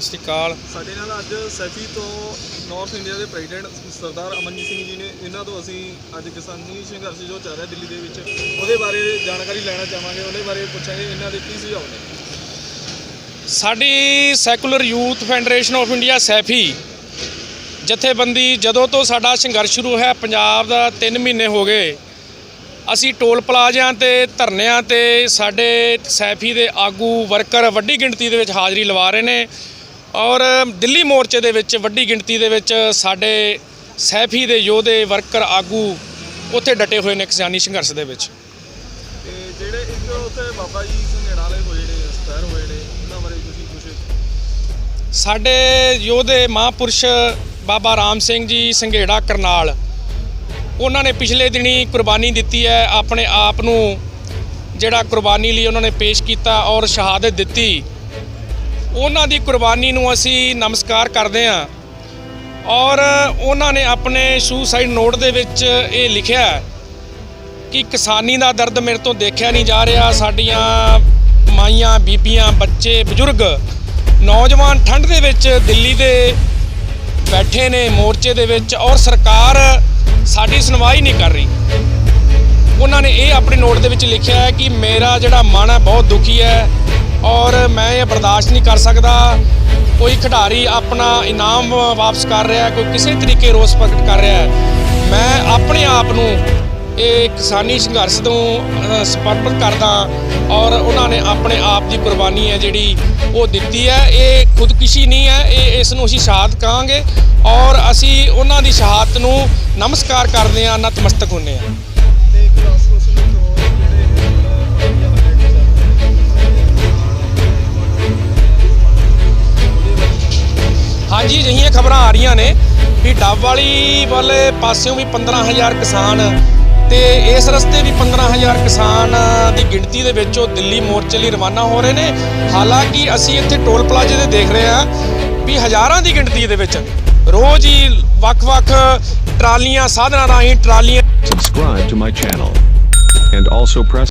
ਕਰਨਾਲ ਸਾਡੇ ਨਾਲ ਅੱਜ ਸੈਫੀ ਤੋਂ ਨਾਰਥ ਇੰਡੀਆ ਦੇ ਪ੍ਰੈਜ਼ੀਡੈਂਟ ਸਰਦਾਰ ਅਮਨਜੀਤ ਸਿੰਘ ਜੀ ਨੇ। ਇਹਨਾਂ ਤੋਂ ਅਸੀਂ ਅੱਜ ਕਿਸਾਨੀ ਸੰਘਰਸ਼ ਜੋ ਚੱਲ ਰਿਹਾ ਦਿੱਲੀ ਦੇ ਵਿੱਚ ਉਹਦੇ ਬਾਰੇ ਜਾਣਕਾਰੀ ਲੈਣਾ ਚਾਹਾਂਗੇ ਉਹਦੇ ਬਾਰੇ ਪੁੱਛਾਂਗੇ ਇਹਨਾਂ ਦੇ ਕੀ ਸੁਝਾਅ ਨੇ? ਸਾਡੀ secular youth federation of India SYFI ਜਥੇਬੰਦੀ ਜਦੋਂ ਤੋਂ ਸਾਡਾ ਸੰਘਰਸ਼ ਸ਼ੁਰੂ ਹੋਇਆ ਪੰਜਾਬ ਦਾ 3 ਮਹੀਨੇ ਹੋ ਗਏ ਅਸੀਂ ਟੋਲ ਪਲਾਜ਼ਿਆਂ ਤੇ ਧਰਨਿਆਂ ਤੇ ਸਾਡੇ ਸੈਫੀ ਦੇ ਆਗੂ ਵਰਕਰ ਵੱਡੀ ਗਿਣਤੀ ਦੇ ਵਿੱਚ ਹਾਜ਼ਰੀ ਲਵਾ ਰਹੇ ਨੇ। ਔਰ ਦਿੱਲੀ ਮੋਰਚੇ ਦੇ ਵਿੱਚ ਵੱਡੀ ਗਿਣਤੀ ਦੇ ਵਿੱਚ ਸਾਡੇ ਸੈਫੀ ਦੇ ਯੋਧੇ ਵਰਕਰ ਆਗੂ ਉੱਥੇ ਡਟੇ ਹੋਏ ਨੇ ਕਿਸਾਨੀ ਸੰਘਰਸ਼ ਦੇ ਵਿੱਚ। ਤੇ ਜਿਹੜੇ ਇੱਕ ਉੱਥੇ ਬਾਬਾ ਜੀ ਸੰਘੇੜਾ ਵਾਲੇ ਹੋਏ ਨੇ ਸਪੈਰ ਹੋਏ ਨੇ ਉਹਨਾਂ ਬਾਰੇ ਤੁਸੀਂ ਕੁਝ ਸਾਡੇ ਯੋਧੇ ਮਹਾਂਪੁਰਸ਼ ਬਾਬਾ ਰਾਮ ਸਿੰਘ ਜੀ ਸੰਘੇੜਾ ਕਰਨਾਲ ਉਹਨਾਂ ਨੇ ਪਿਛਲੇ ਦਿਨੀ ਕੁਰਬਾਨੀ ਦਿੱਤੀ ਹੈ ਆਪਣੇ ਆਪ ਨੂੰ ਜਿਹੜਾ ਕੁਰਬਾਨੀ ਲਈ ਉਹਨਾਂ ਨੇ ਪੇਸ਼ ਕੀਤਾ ਔਰ ਸ਼ਹਾਦਤ ਦਿੱਤੀ। ਉਹਨਾਂ ਦੀ ਕੁਰਬਾਨੀ ਨੂੰ ਅਸੀਂ ਨਮਸਕਾਰ ਕਰਦੇ ਹਾਂ। ਔਰ ਉਹਨਾਂ ਨੇ ਆਪਣੇ ਸ਼ੂਸਾਈਡ ਨੋਟ ਦੇ ਵਿੱਚ ਇਹ ਲਿਖਿਆ ਕਿ ਕਿਸਾਨੀ ਦਾ ਦਰਦ ਮੇਰੇ ਤੋਂ ਦੇਖਿਆ ਨਹੀਂ ਜਾ ਰਿਹਾ। ਸਾਡੀਆਂ ਮਾਈਆਂ, ਬੀਬੀਆਂ, ਬੱਚੇ, ਬਜ਼ੁਰਗ, ਨੌਜਵਾਨ ਠੰਡ ਦੇ ਵਿੱਚ ਦਿੱਲੀ ਦੇ ਬੈਠੇ ਨੇ ਮੋਰਚੇ ਦੇ ਵਿੱਚ ਔਰ ਸਰਕਾਰ ਸਾਡੀ ਸੁਣਵਾਈ ਨਹੀਂ ਕਰ ਰਹੀ। ਉਹਨਾਂ ਨੇ ਇਹ ਆਪਣੇ ਨੋਟ ਦੇ ਵਿੱਚ ਲਿਖਿਆ ਹੈ ਕਿ ਮੇਰਾ ਜਿਹੜਾ ਮਨ ਹੈ ਬਹੁਤ ਦੁਖੀ ਹੈ। ਮੈਂ ਇਹ ਬਰਦਾਸ਼ਤ ਨਹੀਂ ਕਰ ਸਕਦਾ। ਕੋਈ ਖਿਡਾਰੀ ਆਪਣਾ ਇਨਾਮ ਵਾਪਸ ਕਰ ਰਿਹਾ ਹੈ, ਕੋਈ ਕਿਸੇ ਤਰੀਕੇ ਰੋਸ ਪ੍ਰਗਟ ਕਰ ਰਿਹਾ ਹੈ। ਮੈਂ ਆਪਣੇ ਆਪ ਨੂੰ ਇਹ ਕਿਸਾਨੀ ਸੰਘਰਸ਼ ਤੋਂ ਸਮਰਪਿਤ ਕਰਦਾ ਔਰ ਉਹਨਾਂ ਨੇ ਆਪਣੇ ਆਪ ਦੀ ਕੁਰਬਾਨੀ ਹੈ ਜਿਹੜੀ ਉਹ ਦਿੱਤੀ ਹੈ। ਇਹ ਖੁਦਕੁਸ਼ੀ ਨਹੀਂ ਹੈ ਇਹ ਇਸ ਨੂੰ ਅਸੀਂ ਸ਼ਹਾਦਤ ਕਹਾਂਗੇ ਔਰ ਅਸੀਂ ਉਹਨਾਂ ਦੀ ਸ਼ਹਾਦਤ ਨੂੰ ਨਮਸਕਾਰ ਕਰਦੇ ਹਾਂ ਨਤਮਸਤਕ ਹੁੰਦੇ ਹਾਂ। ਹਾਂਜੀ, ਅਜਿਹੀਆਂ ਖਬਰਾਂ ਆ ਰਹੀਆਂ ਨੇ ਵੀ ਡੱਬ ਵਾਲੀ ਵਾਲੇ ਪਾਸਿਓਂ ਵੀ 15000 ਕਿਸਾਨ ਤੇ ਇਸ ਰਸਤੇ ਵੀ 15000 ਕਿਸਾਨ ਦੀ ਗਿਣਤੀ ਦੇ ਵਿੱਚ ਉਹ ਦਿੱਲੀ ਮੋਰਚੇ ਲਈ ਰਵਾਨਾ ਹੋ ਰਹੇ ਨੇ ਹਾਲਾਂਕਿ ਅਸੀਂ ਇੱਥੇ ਟੋਲ ਪਲਾਜ਼ੇ ਤੇ ਦੇਖ ਰਹੇ ਹਾਂ ਵੀ ਹਜ਼ਾਰਾਂ ਦੀ ਗਿਣਤੀ ਦੇ ਵਿੱਚ ਰੋਜ਼ ਹੀ ਵੱਖ-ਵੱਖ ਟਰਾਲੀਆਂ, ਸਾਧਨਾਂ ਰਾਹੀਂ ਟਰਾਲੀਆਂ Subscribe to my channel. And also press